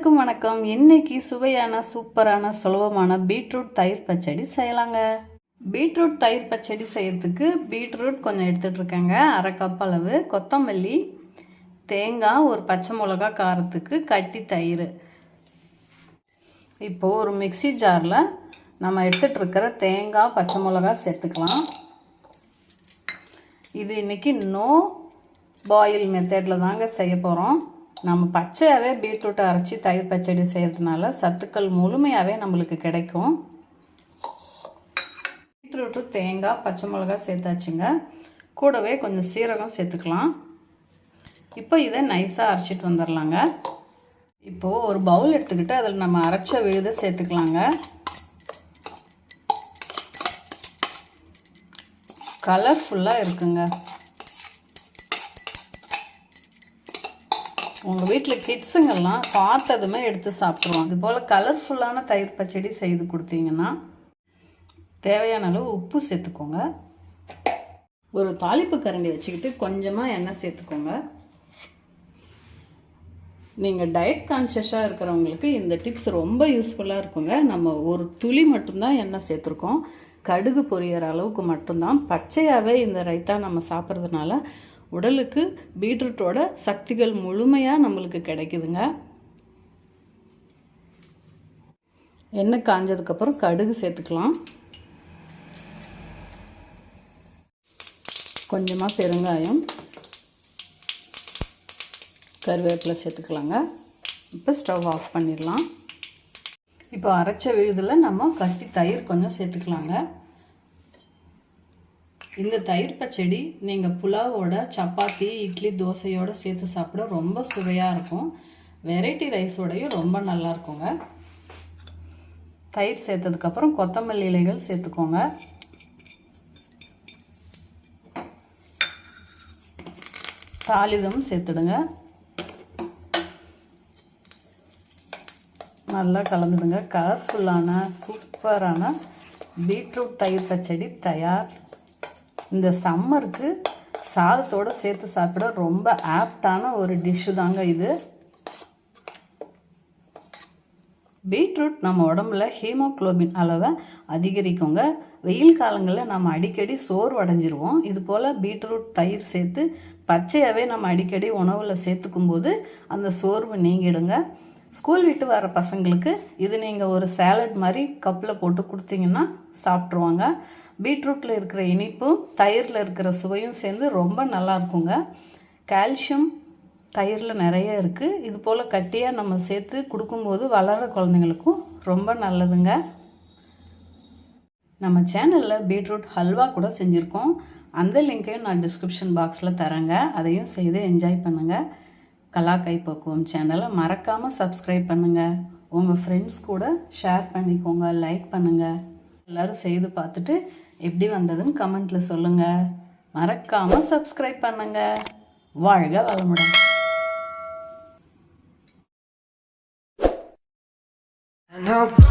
அனைவருக்கும் வணக்கம். இன்னைக்கு சுவையான சூப்பரான சுலபமான பீட்ரூட் தயிர் பச்சடி செய்யலாங்க. பீட்ரூட் தயிர் பச்சடி செய்யறதுக்கு பீட்ரூட் கொஞ்சம் எடுத்துட்டு இருக்கேங்க. அரை கப் அளவு கொத்தமல்லி தேங்காய் ஒரு பச்சை மிளகா காரத்துக்கு கட்டி தயிர். இப்போது ஒரு மிக்ஸி ஜாரில் நம்ம எடுத்துகிட்டு இருக்கிற தேங்காய் பச்சை மிளகா சேர்த்துக்கலாம். இது இன்னைக்கு நோ பாயில் மெத்தடில் தாங்க செய்ய போகிறோம் நம்ம பச்சையாகவே பீட்ரூட்டை அரைச்சி தயிர் பச்சடி செய்கிறதுனால சத்துக்கள் முழுமையாகவே நம்மளுக்கு கிடைக்கும். பீட்ரூட்டு தேங்காய் பச்சை மிளகா சேர்த்தாச்சுங்க. கூடவே கொஞ்சம் சீரகம் சேர்த்துக்கலாம். இப்போ இதை நைஸாக அரைச்சிட்டு வந்துடலாங்க இப்போது ஒரு பவுல் எடுத்துக்கிட்டு அதில் நம்ம அரைச்ச விழுதை சேர்த்துக்கலாங்க. கலர்ஃபுல்லாக இருக்குங்க. உங்கள் வீட்டில் கிட்ஸுங்கெல்லாம் பார்த்ததுமே எடுத்து சாப்பிட்ருவோம் இது போல் கலர்ஃபுல்லான தயிர் பச்சடி செய்து கொடுத்தீங்கன்னா தேவையான அளவு உப்பு சேர்த்துக்கோங்க. ஒரு தாளிப்பு கரண்டி வச்சுக்கிட்டு கொஞ்சமாக எண்ணெய் சேர்த்துக்கோங்க. நீங்கள் டயட் கான்ஷியஸாக இருக்கிறவங்களுக்கு இந்த டிப்ஸ் ரொம்ப யூஸ்ஃபுல்லாக இருக்குங்க. நம்ம ஒரு துளி மட்டும்தான் எண்ணெய் சேர்த்துருக்கோம். கடுகு பொரியற அளவுக்கு மட்டும்தான். பச்சையாகவே இந்த ரைத்தா நம்ம சாப்பிட்றதுனால உடலுக்கு பீட்ரூட்டோட சக்திகள் முழுமையாக நம்மளுக்கு கிடைக்குதுங்க. எண்ணெய் காஞ்சதுக்கப்புறம் கடுகு சேர்த்துக்கலாம். கொஞ்சமாக பெருங்காயம் கருவேப்பிலை சேர்த்துக்கலாங்க. இப்போ ஸ்டவ் ஆஃப் பண்ணிடலாம். இப்போ அரைச்ச விழுதில் நம்ம கட்டி தயிர் கொஞ்சம் சேர்த்துக்கலாங்க. இந்த தயிர் பச்சடி நீங்கள் புலாவோட சப்பாத்தி இட்லி தோசையோடு சேர்த்து சாப்பிட ரொம்ப சுவையாக இருக்கும். வெரைட்டி ரைஸோடையும் ரொம்ப நல்லா இருக்குங்க. தயிர் சேர்த்ததுக்கப்புறம் கொத்தமல்லி இலைகள் சேர்த்துக்கோங்க. தாளிதம் சேர்த்துடுங்க. நல்லா கலந்துடுங்க. கலர்ஃபுல்லான சூப்பரான பீட்ரூட் தயிர் பச்சடி தயார். இந்த சம்மருக்கு சாதத்தோடு சேர்த்து சாப்பிட ரொம்ப ஆப்டான ஒரு டிஷ்ஷு தாங்க இது. பீட்ரூட் நம்ம உடம்புல ஹீமோக்ளோபின் அளவை அதிகரிக்குங்க. வெயில் காலங்களில் நம்ம அடிக்கடி சோர்வு அடைஞ்சிருவோம் இது போல் பீட்ரூட் தயிர் சேர்த்து பச்சையாகவே நம்ம அடிக்கடி உணவில் சேர்த்துக்கும் போது அந்த சோர்வு நீங்கிடுங்க. ஸ்கூல் விட்டு வர பசங்களுக்கு இது நீங்கள் ஒரு சேலட் மாதிரி கப்பில் போட்டு கொடுத்தீங்கன்னா சாப்பிட்ருவாங்க பீட்ரூட்டில் இருக்கிற இனிப்பும் தயிரில் இருக்கிற சுவையும் சேர்ந்து ரொம்ப நல்லா இருக்குங்க. கால்சியம் தயிரில் நிறைய இருக்குது இது போல் கட்டியாக நம்ம சேர்த்து கொடுக்கும்போது வளர்கிற குழந்தைங்களுக்கும் ரொம்ப நல்லதுங்க. நம்ம சேனலில் பீட்ரூட் ஹல்வா கூட செஞ்சுருக்கோம். அந்த லிங்க்கையும் நான் டிஸ்கிரிப்ஷன் பாக்ஸில் தரேங்க. அதையும் செய்து என்ஜாய் பண்ணுங்கள் கலா கைப்பக்குவம் சேனலை மறக்காமல் சப்ஸ்கிரைப் பண்ணுங்கள் உங்கள் ஃப்ரெண்ட்ஸ் கூட ஷேர் பண்ணிக்கோங்க லைக் பண்ணுங்கள் எல்லோரும் செய்து பார்த்துட்டு எப்படி வந்ததுன்னு கமெண்ட்டில் சொல்லுங்கள் மறக்காமல் சப்ஸ்கிரைப் பண்ணுங்கள் வாழ்க வளமுடன். I know.